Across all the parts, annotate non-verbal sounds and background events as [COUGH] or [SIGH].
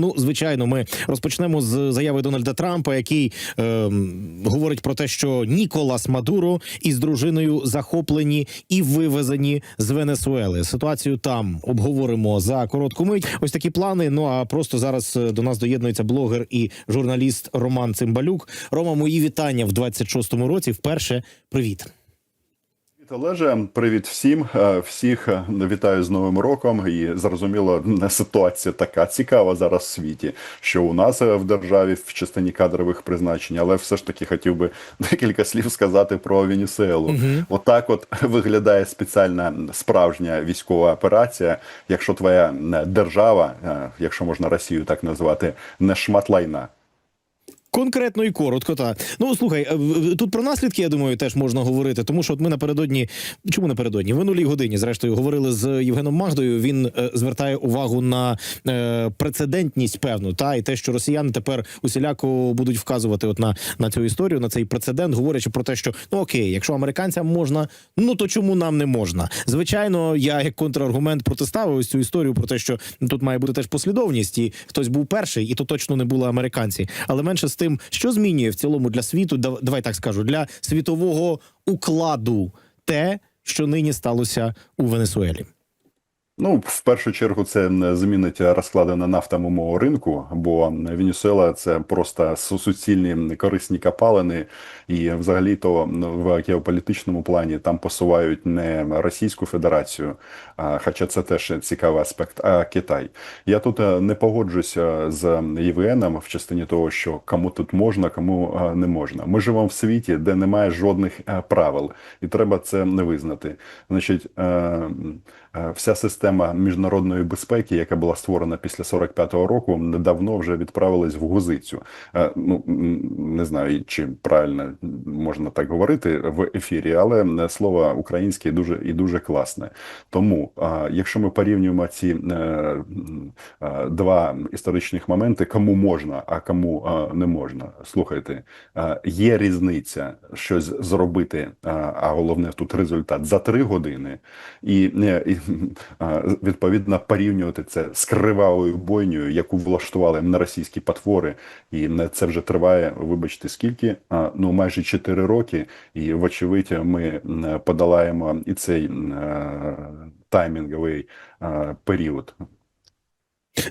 Ну, звичайно, ми розпочнемо з заяви Дональда Трампа, який е, говорить про те, що Ніколас Мадуро із дружиною захоплені і вивезені з Венесуели. Ситуацію там обговоримо за коротку мить. Ось такі плани. Ну а просто зараз е, до нас доєднується блогер і журналіст Роман Цимбалюк. Рома, мої вітання в 26-му році. Вперше привіт. Олеже, привіт всім. Е, Всіх е, вітаю з Новим роком. І зрозуміло, ситуація така цікава зараз в світі, що у нас е, в державі в частині кадрових призначень, але все ж таки хотів би [LAUGHS] декілька слів сказати про Венесуелу. Отак, от [LAUGHS] виглядає спеціальна справжня військова операція. Якщо твоя держава, якщо можна Росію так назвати, не шмат лайна. Конкретно і коротко, та ну слухай, е, тут про наслідки, я думаю, теж можна говорити, тому що от ми напередодні, чому напередодні? В минулій годині, зрештою, говорили з Євгеном Магдою. Він е, звертає увагу на е, прецедентність, певну, та і те, що росіяни тепер усіляко будуть вказувати от на, на цю історію, на цей прецедент, говорячи про те, що ну окей, якщо американцям можна, ну то чому нам не можна? Звичайно, я як контраргумент протиставив ось цю історію про те, що тут має бути теж послідовність, і хтось був перший, і то точно не були американці. Але менше з тим, що змінює в цілому для світу, дав- давай так скажу, для світового укладу те, що нині сталося у Венесуелі. Ну, в першу чергу, це змінить розклади на нафтовому ринку, бо Венесуела це просто суцільні корисні копалини, і взагалі то в геополітичному плані там посувають не Російську Федерацію, хоча це теж цікавий аспект, а Китай. Я тут е, не погоджуся з Євгеном в частині того, що кому тут можна, кому е, не можна. Ми живемо в світі, де немає жодних е, правил, і треба це не визнати. Значить, е, е, вся система міжнародної безпеки, яка була створена після 45-го року, давно вже відправилась в гузицю. Е, Ну не знаю, чи правильно можна так говорити в ефірі, але слово українське дуже і дуже класне. Тому, якщо ми порівнюємо ці е, е, два історичних моменти, кому можна, а кому е, не можна, слухайте, е, є різниця щось зробити, е, а головне тут результат за три години, і, е, е, [LAUGHS] відповідно порівнювати це з кривавою бойнею, яку влаштували на російські потвори, і це вже триває, вибачте, скільки? Ну майже 4 роки, і вочевидь, ми подолаємо і цей таймінговий період.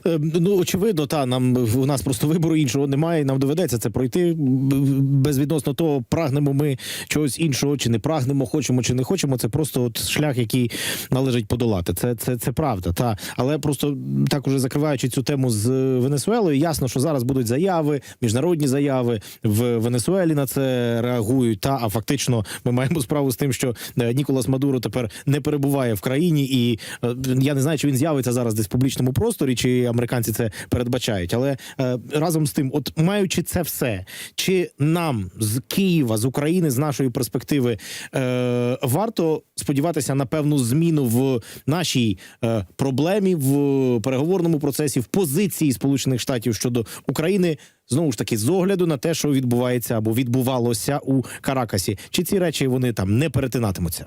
Е, Ну очевидно, та нам у нас просто вибору іншого немає. і Нам доведеться це пройти безвідносно того, прагнемо ми чогось іншого, чи не прагнемо, хочемо чи не хочемо. Це просто от шлях, який належить подолати. Це це, це правда. Та але просто так уже закриваючи цю тему з Венесуелою, ясно, що зараз будуть заяви, міжнародні заяви в Венесуелі на це реагують. Та а фактично ми маємо справу з тим, що е, Ніколас Мадуро тепер не перебуває в країні, і е, я не знаю, чи він з'явиться зараз десь в публічному просторі, чи американці це передбачають. Але е, разом з тим, от маючи це все, чи нам з Києва, з України, з нашої перспективи, е, варто сподіватися на певну зміну в нашій е, проблемі, в переговорному процесі, в позиції Сполучених Штатів щодо України. Знову ж таки, з огляду на те, що відбувається або відбувалося у Каракасі, чи ці речі вони там не перетинатимуться?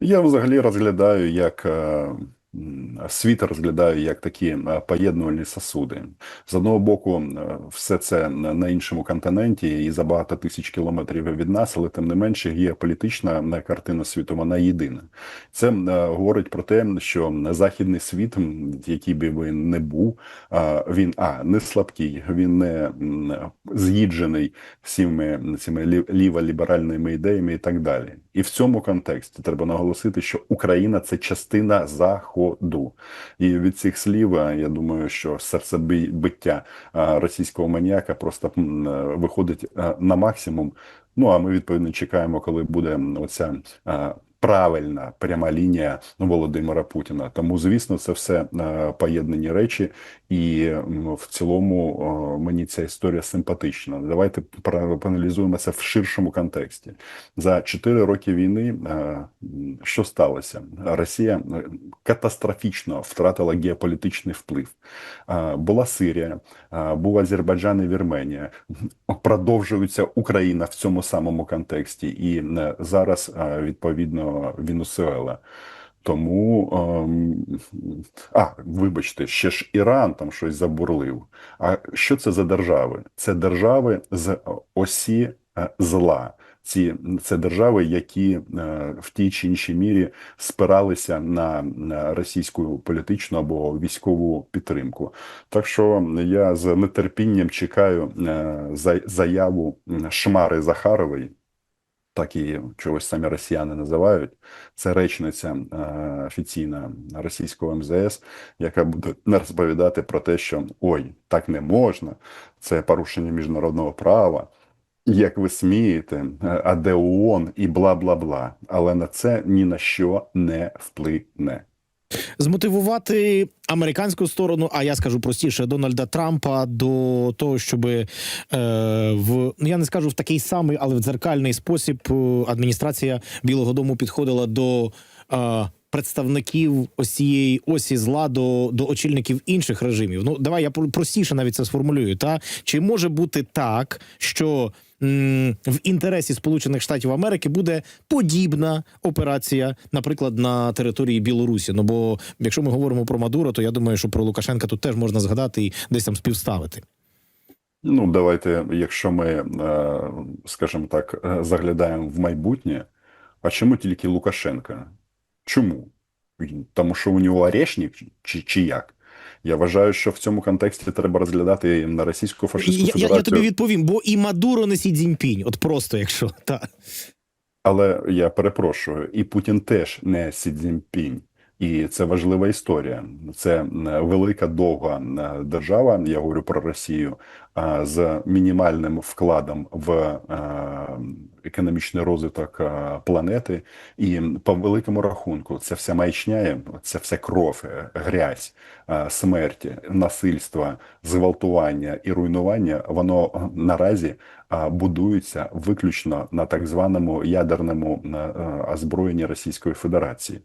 Я взагалі розглядаю як світ розглядаю як такі е, поєднувальні сосуди. З одного боку, е, все це на іншому континенті і за багато тисяч кілометрів від нас, але тим не менше геополітична картина світу вона єдина. Це е, говорить про те, що західний світ, який би він не був, він а не слабкий, він не з'їджений всіми цими лі- ліволіберальними ідеями і так далі. І в цьому контексті треба наголосити, що Україна це частина заходу. І від цих слів е, я думаю, що серцебиття е, російського маніяка просто е, виходить на максимум. Ну а ми відповідно чекаємо, коли буде оця. Е, Правильна пряма лінія Володимира Путіна. Тому, звісно, це все е, поєднані речі, і в цілому мені ця історія симпатична. Давайте проаналізуємо це в ширшому контексті. За 4 роки війни е, що сталося? Росія е, катастрофічно втратила геополітичний вплив. Е, Була Сирія, е, був Азербайджан і Вірменія. Продовжується Україна в цьому самому контексті, і е, зараз е, відповідно Венесуела. Тому ем, а вибачте, ще ж Іран там щось забурлив. А що це за держави? Це держави з осі е, зла. Ці це держави, які е, в тій чи іншій мірі спиралися на, російську політичну або військову підтримку. Так що я з нетерпінням чекаю е, за- заяву Шмари Захарової, так її чогось самі росіяни називають. Це речниця е, офіційна російського МЗС, яка буде розповідати про те, що ой, так не можна, це порушення міжнародного права. Як ви смієте, е, а де ООН і бла бла бла. Але на це ні на що не вплине. Змотивувати американську сторону, а я скажу простіше, Дональда Трампа до того, щоб е, в ну я не скажу в такий самий, але в дзеркальний спосіб е, адміністрація Білого Дому підходила до. Е, Представників ось цієї осі зла до, до очільників інших режимів. Ну давай я про- простіше навіть це сформулюю. Та чи може бути так, що в інтересі Сполучених Штатів Америки буде подібна операція, наприклад, на території Білорусі? Ну бо якщо ми говоримо про Мадуро, то я думаю, що про Лукашенка тут теж можна згадати і десь там співставити. Ну, давайте, якщо ми, е, скажімо так, е, заглядаємо в майбутнє, а чому тільки Лукашенка? Чому? Тому що у нього орешник чи, чи як? Я вважаю, що в цьому контексті треба розглядати на російську фашистську Я, я, федерацію. я тобі відповім, бо і Мадуро не Сі Цзіньпінь, от просто якщо так. Але я перепрошую, і Путін теж не Сі Цзіньпінь. І це важлива історія. Це е, велика довга е, держава. Я говорю про Росію з мінімальним вкладом в е, економічний розвиток е, планети. І по великому рахунку, це вся маячня, це вся кров, е, грязь, смерть, насильство, зґвалтування і руйнування. Воно наразі а, будуються виключно на так званому ядерному озброєнні Російської Федерації.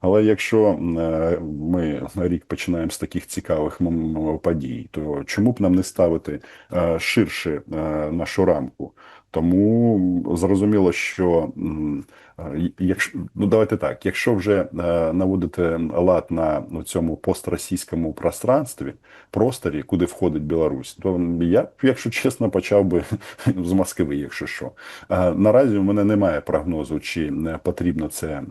Але якщо ми рік починаємо з таких цікавих подій, то чому б нам не ставити ширше е, нашу рамку? Тому зрозуміло, що е, якщо ну давайте так, якщо вже е, наводити лад на ну, цьому постросійському пространстві, просторі, куди входить Білорусь, то я, якщо чесно, почав би [LAUGHS] з Москви, якщо що. Е, Наразі у мене немає прогнозу, чи потрібно це е,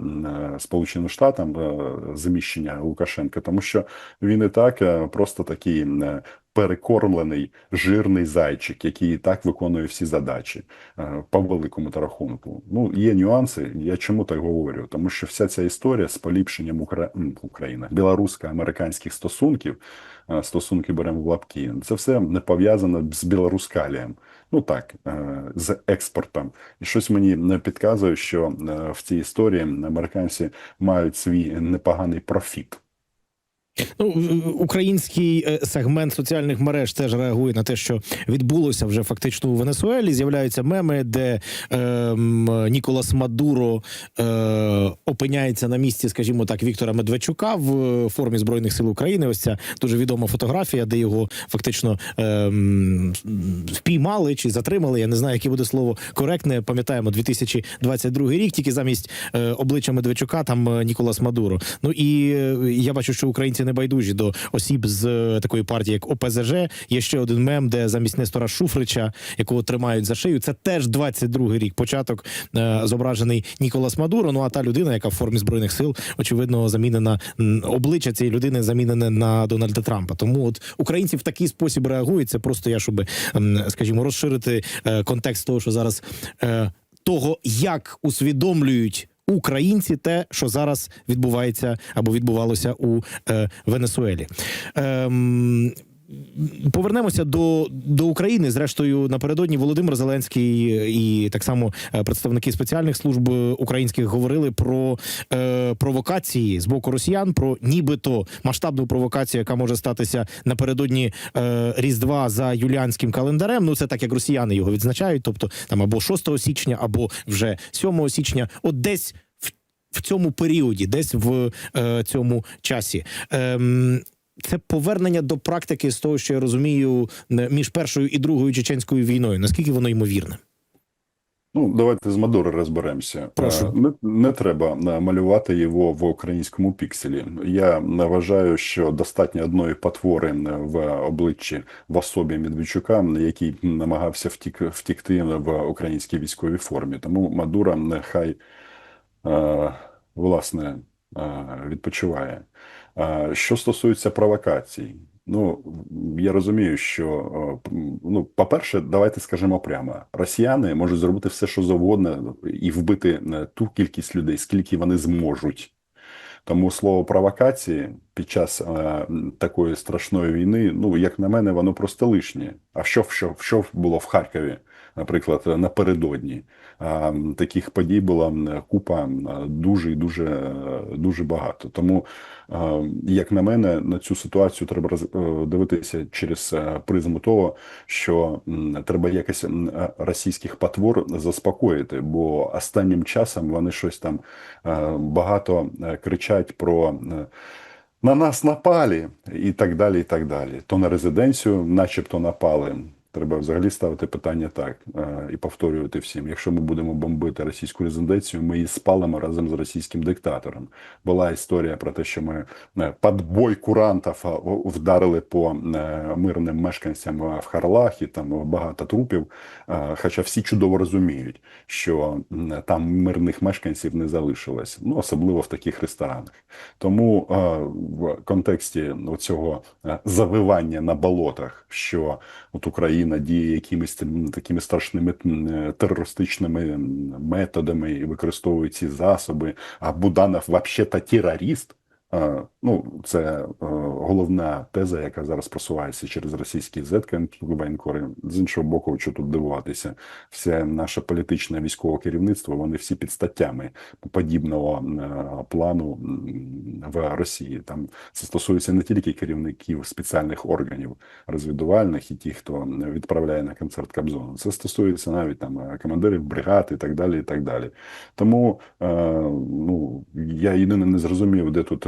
Сполученим Штатам е, заміщення Лукашенка, тому що він і так е, просто такий е, перекормлений жирний зайчик, який і так виконує всі задачі е, по великому рахунку. Ну є нюанси. Я чому так говорю? Тому що вся ця історія з поліпшенням Укра... України білорусько-американських стосунків, е, стосунки беремо в лапки. Це все не пов'язано з білорускалієм. Ну так, е, з експортом. І щось мені не підказує, що в цій історії американці мають свій непоганий профіт. Ну, український е, сегмент соціальних мереж теж реагує на те, що відбулося вже фактично у Венесуелі. З'являються меми, де е, Ніколас Мадуро е, опиняється на місці, скажімо так, Віктора Медведчука в е, формі збройних сил України. Ось ця дуже відома фотографія, де його фактично е, впіймали чи затримали. Я не знаю, яке буде слово коректне. Пам'ятаємо 2022 рік. Тільки замість е, обличчя Медведчука там Ніколас Мадуро. Ну і я бачу, що українці не байдужі до осіб з е, такої партії, як ОПЗЖ. Є ще один мем, де замість Нестора Шуфрича, якого тримають за шию, це теж 22-й рік. Початок е, зображений Ніколас Мадуро. Ну а та людина, яка в формі збройних сил, очевидно, замінена обличчя цієї людини замінене на Дональда Трампа. Тому от українці в такий спосіб реагують. Це просто я, щоб скажімо, розширити е, контекст того, що зараз того, як усвідомлюють. Українці, те, що зараз відбувається або відбувалося у е, Венесуелі. Ем, Повернемося до, до України. Зрештою, напередодні Володимир Зеленський і так само е, представники спеціальних служб українських говорили про е, провокації з боку росіян, про нібито масштабну провокацію, яка може статися напередодні е, Різдва за юліанським календарем. Ну це так як росіяни його відзначають, тобто там або 6 січня, або вже 7 січня. От десь в, в цьому періоді, десь в е, цьому часі. Ем, це повернення до практики з того, що я розумію, між першою і другою чеченською війною. Наскільки воно ймовірне? Ну, давайте з Мадуро розберемося. Прошу. Е, Не, не треба е, малювати його в українському пікселі. Я вважаю, що достатньо одної потвори е, в обличчі в особі Медведчука, який намагався втік, втікти в українській військовій формі. Тому Мадуро нехай власне відпочиває. Що стосується провокацій, ну я розумію, що ну, по-перше, давайте скажемо прямо: росіяни можуть зробити все, що завгодно, і вбити е, ту кількість людей, скільки вони зможуть. Тому слово провокації під час е, такої страшної війни, ну як на мене, воно просто лишнє. А що, що, що було в Харкові, наприклад, напередодні? Таких подій була купа дуже і дуже, е, дуже багато. Тому, як на мене, на цю ситуацію треба е, дивитися через е, призму того, що треба якось російських потвор заспокоїти, бо останнім часом вони щось там багато кричать про. На нас напали і так далі, і так далі. То на резиденцію, начебто, напали. Треба взагалі ставити питання так е, і повторювати всім. Якщо ми будемо бомбити російську резиденцію, ми її спалимо разом з російським диктатором. Була історія про те, що ми е, під бой курантів е, вдарили по мирним мешканцям в Харлах, і там багато трупів. Хоча всі чудово розуміють, що там мирних мешканців не залишилось, ну особливо в таких ресторанах. Тому в контексті цього завивання на болотах, що от Україна діє якимись тим- такими страшними е, терористичними методами і використовує ці засоби, а Буданов взагалі-то терорист. Е, Ну, це е, головна теза, яка зараз просувається через російські зетки. З іншого боку, що тут дивуватися, все наше політичне військове керівництво, вони всі під статтями подібного е, плану в Росії. Там це стосується не тільки керівників спеціальних органів розвідувальних і ті, хто відправляє на концерт Кобзону. Це стосується навіть там командирів бригад і так далі. І так далі. Тому ну я єдине не зрозумів, де тут.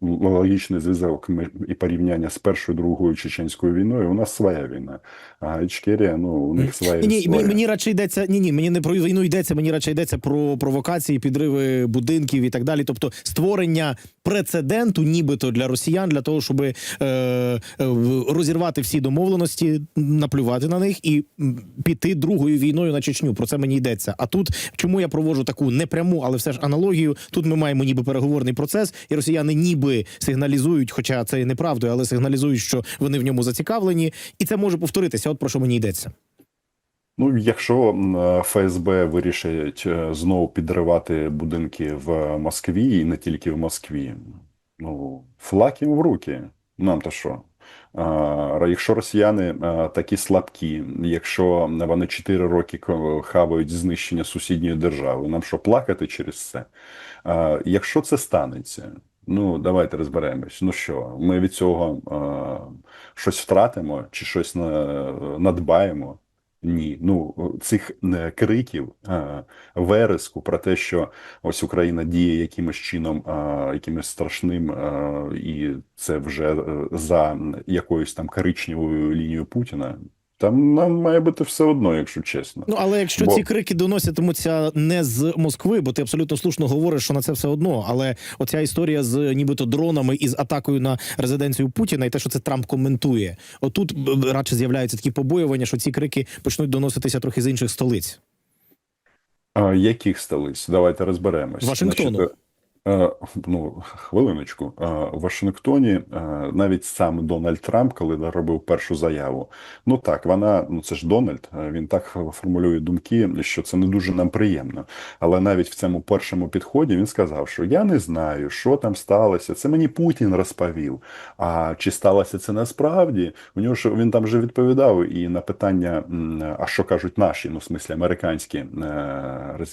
Логічний зв'язок і порівняння з першою другою чеченською війною. У нас своя війна, а Ічкерія, ну у них своя Ні, ні, мені, мені радше йдеться. Ні, ні, мені не про війну йдеться. Мені радше йдеться про провокації, підриви будинків і так далі. Тобто створення прецеденту, нібито для росіян, для того, щоб е, е, розірвати всі домовленості, наплювати на них і піти другою війною на Чечню. Про це мені йдеться. А тут чому я проводжу таку непряму, але все ж аналогію? Тут ми маємо ніби переговорний процес, і росіяни ніби сигналізують, хоча це і неправдою, але сигналізують, що вони в ньому зацікавлені, і це може повторитися. От про що мені йдеться. Ну, якщо ФСБ вирішить е, знову підривати будинки в Москві і не тільки в Москві, ну флаг їм в руки. Нам то що? Якщо росіяни такі слабкі, якщо вони 4 роки хавають знищення сусідньої держави, нам що плакати через це? Якщо це станеться, ну давайте розберемось. Ну що, ми від цього щось втратимо чи щось на, надбаємо? Ні, ну цих е, криків, е, вереску про те, що ось Україна діє якимось чином, е, якимось страшним, і це вже за якоюсь там коричневою лінією Путіна. Там нам має бути все одно, якщо чесно. Ну але якщо Бо- ці крики доноситимуться не з Москви, бо ти абсолютно слушно говориш, що на це все одно. Але оця історія з нібито дронами і з атакою на резиденцію Путіна, і те, що це Трамп коментує, отут радше з'являються такі побоювання, що ці крики почнуть доноситися трохи з інших столиць. А, яких столиць? Давайте розберемось. Вашингтону. Значить, ну, хвилиночку. Е, В Вашингтоні е, навіть сам Дональд Трамп, коли робив першу заяву, ну так, вона, ну це ж Дональд, е, він так формулює думки, що це не дуже нам приємно. Але навіть в цьому першому підході він сказав, що я не знаю, що там сталося. Це мені Путін розповів. А чи сталося це насправді? У нього ж він там вже відповідав і на питання, а що кажуть наші, ну в смислі американські е.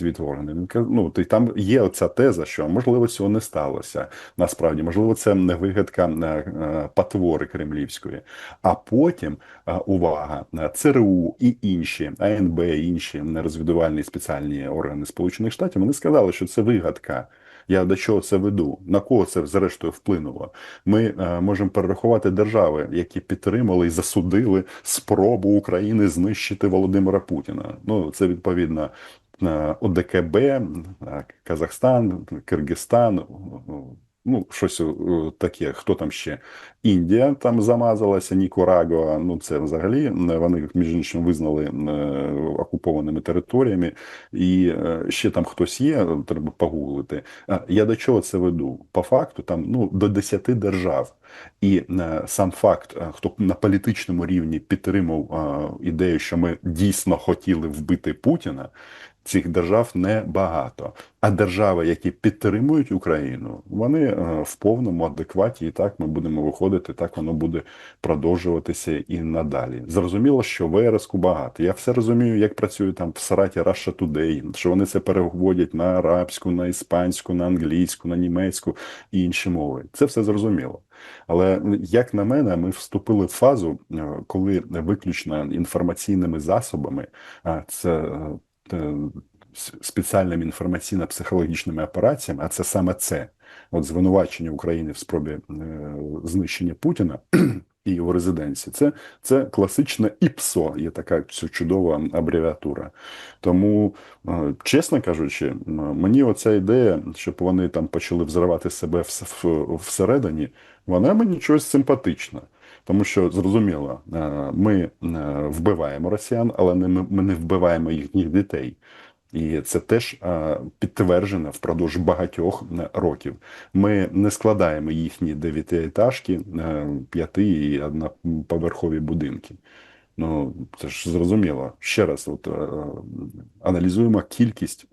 Він ну, там є оця теза, що можливо цього не сталося. Насправді, можливо, це не вигадка е, е, потвори кремлівської. А потім е, увага, ЦРУ і інші АНБ, інші розвідувальні спеціальні органи Сполучених Штатів вони сказали, що це вигадка. Я до чого це веду? На кого це зрештою вплинуло? Ми е, можемо перерахувати держави, які підтримали і засудили спробу України знищити Володимира Путіна. Ну це відповідно ОДКБ, Казахстан, Киргизстан. Ну, щось е, таке, хто там ще? Індія там замазалася, Нікарагуа. Ну це взагалі е, вони між іншим визнали е, окупованими територіями, і ще там хтось є. Треба погуглити. Я до чого це веду? По факту, там ну до 10 держав, і сам факт, хто на політичному рівні підтримав ідею, що ми дійсно хотіли вбити Путіна. Цих держав небагато. А держави, які підтримують Україну, вони е, в повному адекваті, і так ми будемо виходити, так воно буде продовжуватися і надалі. Зрозуміло, що вереску багато. Я все розумію, як працює там в Сараті Russia Today, що вони це переводять на арабську, на іспанську, на англійську, на німецьку і інші мови. Це все зрозуміло. Але як на мене, ми вступили в фазу, е, коли виключно інформаційними засобами, це е, спеціальними інформаційно-психологічними операціями, а це саме це, от звинувачення України в спробі е, знищення Путіна [CLEARS THROAT] і його резиденції, це, це класичне ІПСО, є така чудова абревіатура. Тому, е, чесно кажучи, мені оця ідея, щоб вони там почали взривати себе всередині, вона мені щось симпатична. Тому що зрозуміло, е, ми е, вбиваємо росіян, але ми не вбиваємо їхніх дітей. І це теж е, підтверджено впродовж багатьох років. Ми не складаємо їхні дев'ятиетажки, е, п'яти і одноповерхові будинки. Ну, це ж зрозуміло. Ще раз, от, аналізуємо кількість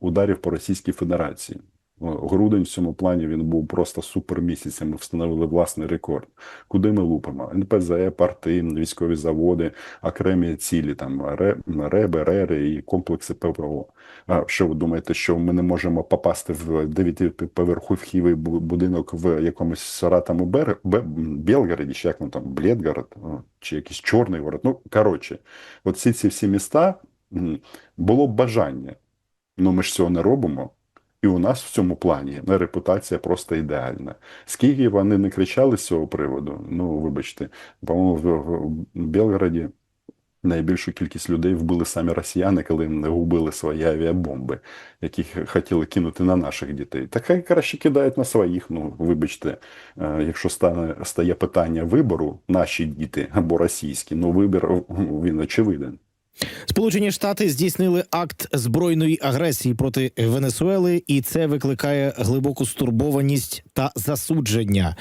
ударів по Російській Федерації. Грудень в цьому плані він був просто супер місяцем. Ми встановили власний рекорд. Куди ми лупимо? НПЗ, порти, військові заводи, окремі цілі, там реби, рери і комплекси ПВО. А що ви думаєте, що ми не можемо попасти в дев'ятиповерховий бу- будинок в якомусь Саратому Бер... Белгороді, чи як воно там, Бледгород, чи якийсь Чорний город? Ну, коротше, от всі ці всі міста було б бажання. Ну ми ж цього не робимо. І у нас в цьому плані репутація просто ідеальна. Скільки вони не кричали з цього приводу, ну вибачте, по-моєму, в, в Белгороді найбільшу кількість людей вбили самі росіяни, коли не губили свої авіабомби, які хотіли кинути на наших дітей. Так хай краще кидають на своїх. Ну, вибачте, е, якщо стане стає питання вибору, наші діти або російські, ну вибір він очевиден. Сполучені Штати здійснили акт збройної агресії проти Венесуели, і це викликає глибоку стурбованість та засудження.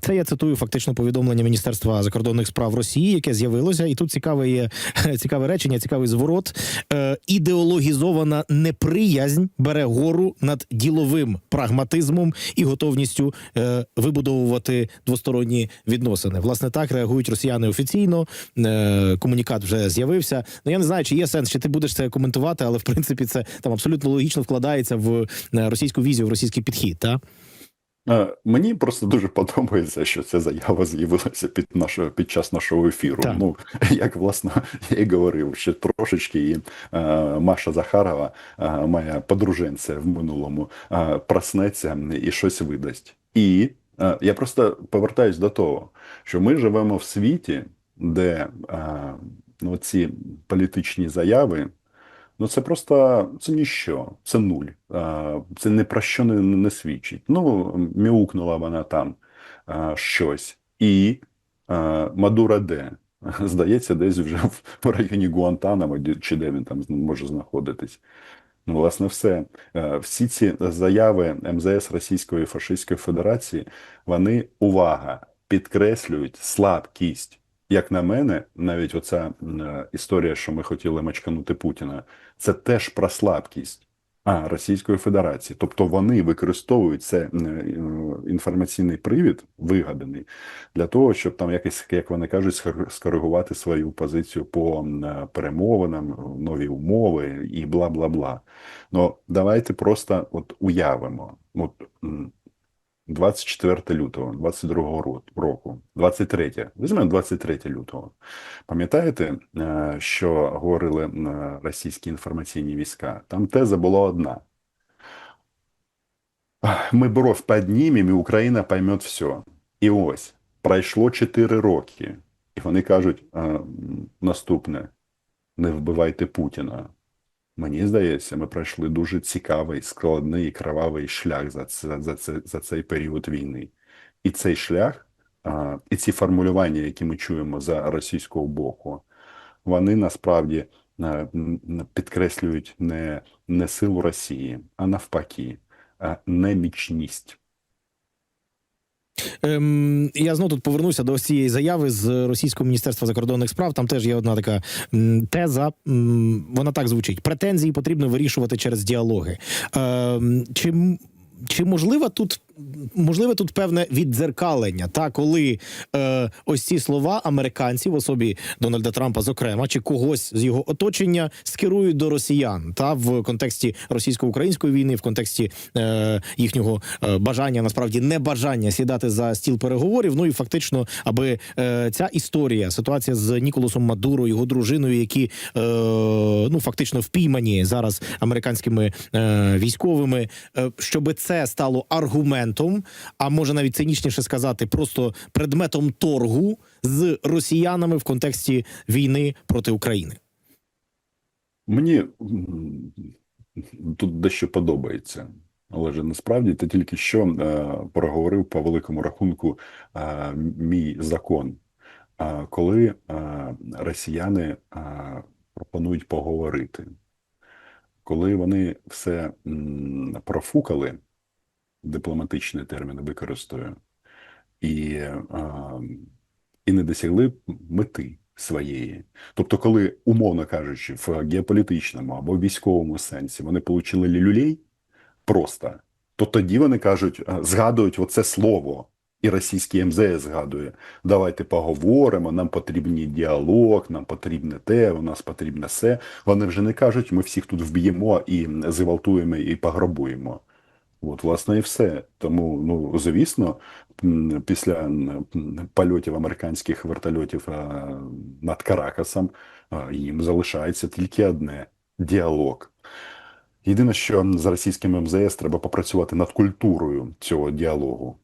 Це я цитую фактично повідомлення Міністерства закордонних справ Росії, яке з'явилося, і тут цікаве є [LAUGHS] цікаве речення, цікавий зворот. Е, ідеологізована неприязнь бере гору над діловим прагматизмом і готовністю е, вибудовувати двосторонні відносини. Власне, так реагують росіяни офіційно. Е, комунікат вже з'явився. Ну я не знаю, чи є сенс, чи ти будеш це коментувати, але в принципі це там абсолютно логічно вкладається в е, російську візію, в російський підхід. Та Е, Мені просто дуже [LAUGHS] подобається, що ця заява з'явилася під нашого під час нашого ефіру. Так. Ну як власне [LAUGHS] я і говорив, що трошечки і е, Маша Захарова, е, моя подруженця в минулому, е, проснеться і щось видасть. І е, я просто повертаюсь до того, що ми живемо в світі, де е, ну, ці політичні заяви. Ну, це просто це ніщо, це нуль. Це не про що не, не свідчить. Ну, мяукнула вона там щось. І Мадура де? [LAUGHS] Здається, десь вже в, районі Гуантанамо, чи де він там може знаходитись. Ну, власне, все. Всі ці заяви МЗС Російської фашистської Федерації, вони, увага, підкреслюють слабкість. Як на мене, навіть оця е, історія, що ми хотіли мачканути Путіна, це теж про слабкість а, Російської Федерації. Тобто вони використовують це е, е, інформаційний привід, вигаданий, для того, щоб там якось, як вони кажуть, скор- скоригувати свою позицію по перемовинам, нові умови і бла бла бла. Ну давайте просто от уявимо. От, 24 лютого 22 ро- року, 23, візьмемо 23 лютого. Пам'ятаєте, е, що говорили е, російські інформаційні війська? Там теза була одна. Ми бровь піднімемо, і Україна пойме все. І ось пройшло 4 роки, і вони кажуть наступне: не вбивайте Путіна. Мені здається, ми пройшли дуже цікавий, складний і кровавий шлях за, це, за, за цей період війни. І цей шлях, а, і ці формулювання, які ми чуємо за російського боку, вони насправді підкреслюють не, не силу Росії, а навпаки, а немічність. Ем, я знову тут повернуся до цієї заяви з російського міністерства закордонних справ. Там теж є одна така теза. Вона так звучить: претензії потрібно вирішувати через діалоги. Ем, чи чи можливо тут можливе тут певне віддзеркалення, та коли е, ось ці слова американців, в особі Дональда Трампа, зокрема, чи когось з його оточення скерують до росіян та в контексті російсько-української війни, в контексті е, їхнього е, бажання, насправді не бажання сідати за стіл переговорів. Ну і фактично, аби е, ця історія, ситуація з Ніколасом Мадуро, його дружиною, які е, ну фактично впіймані зараз американськими е, військовими, е, щоб це стало аргументом, а може навіть цинічніше сказати, просто предметом торгу з росіянами в контексті війни проти України. Мені тут дещо подобається. Але ж насправді ти тільки що е, проговорив по великому рахунку е, мій закон. Е, коли е, росіяни е, пропонують поговорити, коли вони все м, профукали, дипломатичний термін використаю, і, і не досягли мети своєї. Тобто, коли, умовно кажучи, в геополітичному або військовому сенсі вони отримали люлей просто, то тоді вони кажуть, згадують оце слово. І російський МЗС згадує: давайте поговоримо, нам потрібний діалог, нам потрібне те, у нас потрібне все. Вони вже не кажуть, ми всіх тут вб'ємо і зґвалтуємо і пограбуємо. От, власне, і все. Тому, ну, звісно, після польотів американських вертольотів над Каракасом їм залишається тільки одне діалог. Єдине, що з російським МЗС треба попрацювати над культурою цього діалогу.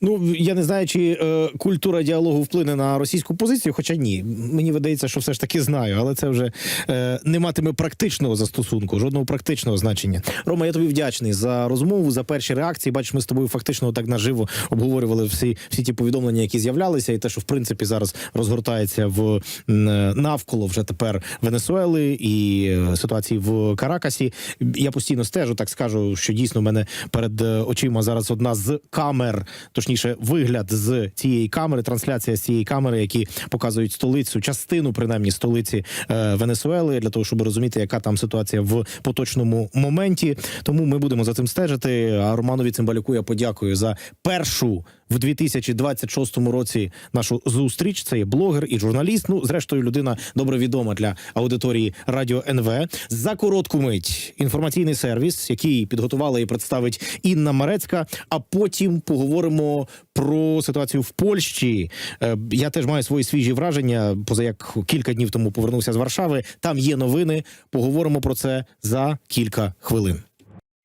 Ну я не знаю, чи е, культура діалогу вплине на російську позицію, хоча ні. Мені видається, що все ж таки знаю, але це вже е, не матиме практичного застосунку, жодного практичного значення. Рома, я тобі вдячний за розмову, за перші реакції. Бачиш, ми з тобою фактично так наживо обговорювали всі, всі ті повідомлення, які з'являлися, і те, що в принципі зараз розгортається в навколо вже тепер Венесуели і е, ситуації в Каракасі. Я постійно стежу, так скажу, що дійсно в мене перед е, очима зараз одна з камер точніше, вигляд з цієї камери, трансляція з цієї камери, які показують столицю, частину принаймні столиці е, Венесуели, для того, щоб розуміти, яка там ситуація в поточному моменті. Тому ми будемо за цим стежити. А Романові Цимбалюку я подякую за першу. В 2026 році нашу зустріч це є блогер і журналіст. Ну, зрештою, людина добре відома для аудиторії Радіо НВ. За коротку мить інформаційний сервіс, який підготувала і представить Інна Марецька. А потім поговоримо про ситуацію в Польщі. Е, Я теж маю свої свіжі враження. Поза як кілька днів тому повернувся з Варшави. Там є новини. Поговоримо про це за кілька хвилин.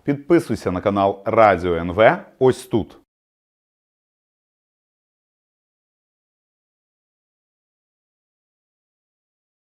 Підписуйся на канал Радіо НВ ось тут.